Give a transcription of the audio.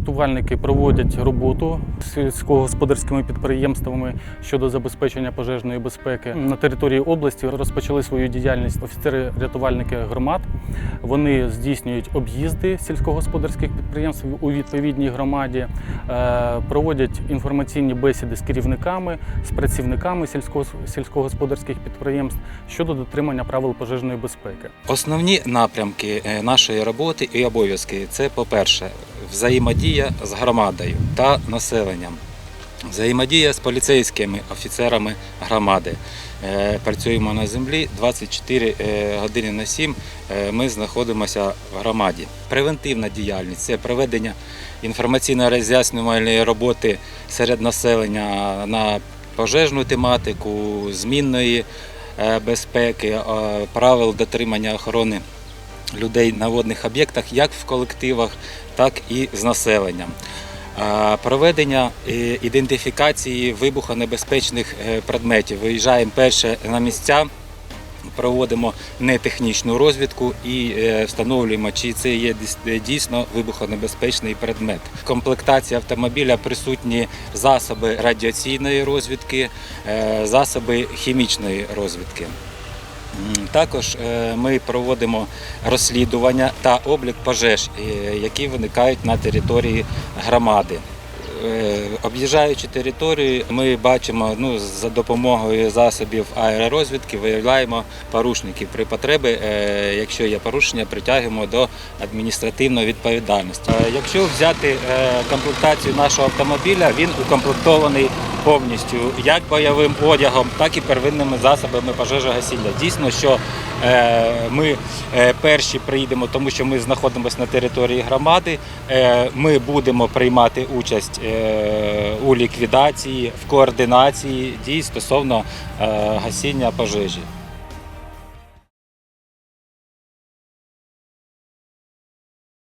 Рятувальники проводять роботу з сільськогосподарськими підприємствами щодо забезпечення пожежної безпеки. На території області розпочали свою діяльність офіцери-рятувальники громад. Вони здійснюють об'їзди сільськогосподарських підприємств у відповідній громаді, е, проводять інформаційні бесіди з керівниками, з працівниками сільського- сільськогосподарських підприємств щодо дотримання правил пожежної безпеки. Основні напрямки е, нашої роботи і обов'язки це, по-перше, взаємодія з громадою та населенням, взаємодія з поліцейськими офіцерами громади. Е, Працюємо на землі 24 е, години на 7. е, Ми знаходимося в громаді. Превентивна діяльність це проведення інформаційно-роз'яснювальної роботи серед населення на пожежну тематику, змінної безпеки, правил дотримання охорони людей на водних об'єктах, як в колективах, так і з населенням. Проведення е, ідентифікації вибухонебезпечних е, предметів. Виїжджаємо перше на місця, проводимо нетехнічну розвідку і е, встановлюємо, чи це є дійс- дійсно вибухонебезпечний предмет. В комплектації автомобіля присутні засоби радіаційної розвідки, засоби хімічної розвідки. Також е, ми проводимо розслідування та облік пожеж, е, які виникають на території громади. Е, Об'їжджаючи територію, ми бачимо ну, за допомогою засобів аеророзвідки, виявляємо порушників. При потребі, якщо є порушення, притягуємо до адміністративної відповідальності. Якщо взяти комплектацію нашого автомобіля, він укомплектований повністю як бойовим одягом, так і первинними засобами пожежогасіння. Дійсно, що е, ми е, перші приїдемо, тому що ми знаходимося на території громади. Е, Ми будемо приймати участь у ліквідації, в координації дій стосовно гасіння пожежі.